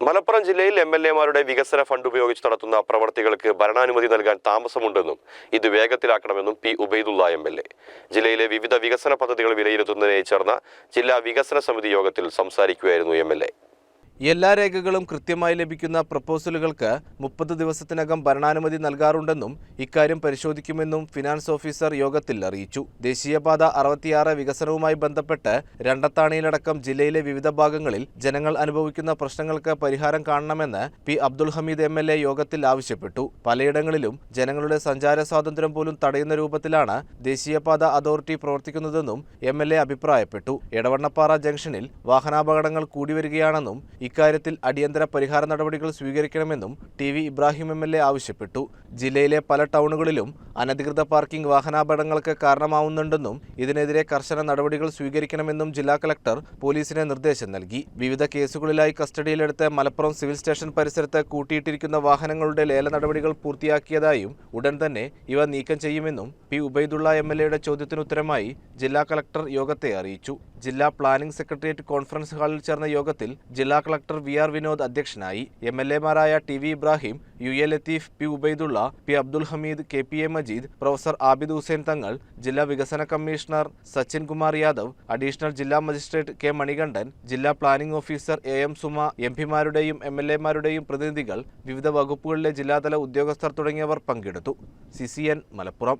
മലപ്പുറം ജില്ലയിൽ M L എമാരുടെ വികസന ഫണ്ട് ഉപയോഗിച്ച് നടത്തുന്ന പ്രവർത്തികൾക്ക് ഭരണാനുമതി നൽകാൻ താമസമുണ്ടെന്നും ഇത് വേഗത്തിലാക്കണമെന്നും P Ubaidulla M L A. ജില്ലയിലെ വിവിധ വികസന പദ്ധതികൾ വിലയിരുത്തുന്നതിനായി ചേർന്ന ജില്ലാ വികസന സമിതി യോഗത്തിൽ സംസാരിക്കുകയായിരുന്നു എം എൽ എ. എല്ലാ രേഖകളും കൃത്യമായി ലഭിക്കുന്ന പ്രപ്പോസലുകൾക്ക് മുപ്പത് ദിവസത്തിനകം ഭരണാനുമതി നൽകാറുണ്ടെന്നും ഇക്കാര്യം പരിശോധിക്കുമെന്നും ഫിനാൻസ് ഓഫീസർ യോഗത്തിൽ അറിയിച്ചു. ദേശീയപാത അറുപത്തിയാറ് വികസനവുമായി ബന്ധപ്പെട്ട് രണ്ടത്താണിയിലടക്കം ജില്ലയിലെ വിവിധ ഭാഗങ്ങളിൽ ജനങ്ങൾ അനുഭവിക്കുന്ന പ്രശ്നങ്ങൾക്ക് പരിഹാരം കാണണമെന്ന് പി. അബ്ദുൽ ഹമീദ് എം. യോഗത്തിൽ ആവശ്യപ്പെട്ടു. പലയിടങ്ങളിലും ജനങ്ങളുടെ സഞ്ചാര സ്വാതന്ത്ര്യം പോലും തടയുന്ന രൂപത്തിലാണ് ദേശീയപാത അതോറിറ്റി പ്രവർത്തിക്കുന്നതെന്നും എം. അഭിപ്രായപ്പെട്ടു. എടവണ്ണപ്പാറ ജംഗ്ഷനിൽ വാഹനാപകടങ്ങൾ കൂടി വരികയാണെന്നും ഇക്കാര്യത്തിൽ അടിയന്തര പരിഹാര നടപടികൾ സ്വീകരിക്കണമെന്നും T V Ibrahim M L A ആവശ്യപ്പെട്ടു. ജില്ലയിലെ പല ടൗണുകളിലും അനധികൃത പാർക്കിംഗ് വാഹനാപകടങ്ങൾക്ക് കാരണമാവുന്നുണ്ടെന്നും ഇതിനെതിരെ കർശന നടപടികൾ സ്വീകരിക്കണമെന്നും ജില്ലാ കളക്ടർ പോലീസിന് നിർദ്ദേശം നൽകി. വിവിധ കേസുകളിലായി കസ്റ്റഡിയിലെടുത്ത് മലപ്പുറം സിവിൽ സ്റ്റേഷൻ പരിസരത്ത് കൂട്ടിയിട്ടിരിക്കുന്ന വാഹനങ്ങളുടെ ലേല നടപടികൾ പൂർത്തിയാക്കിയതായും ഉടൻ തന്നെ ഇവ നീക്കം ചെയ്യുമെന്നും പി ഉബൈദുള്ള എം എൽ എയുടെ ചോദ്യത്തിനുത്തരമായി ജില്ലാ കളക്ടർ യോഗത്തെ അറിയിച്ചു. ജില്ലാ പ്ലാനിംഗ് സെക്രട്ടേറിയറ്റ് കോൺഫറൻസ് ഹാളിൽ ചേർന്ന യോഗത്തിൽ ജില്ലാ കളക്ടർ വി ആർ വിനോദ് അധ്യക്ഷനായി M L എമാരായ T V Ibrahim U A Latheef P Ubaidulla P Abdul Hameed K P A Majeed professor Abid Hussain Thangal ജില്ലാ വികസന കമ്മീഷണർ സച്ചിൻ കുമാർ യാദവ് അഡീഷണൽ ജില്ലാ മജിസ്ട്രേറ്റ് കെ മണികണ്ഠൻ ജില്ലാ planning officer A M Suma M പിമാരുടെയും M L എമാരുടെയും പ്രതിനിധികൾ വിവിധ വകുപ്പുകളിലെ ജില്ലാതല ഉദ്യോഗസ്ഥർ തുടങ്ങിയവർ പങ്കെടുത്തു. C C N Malappuram.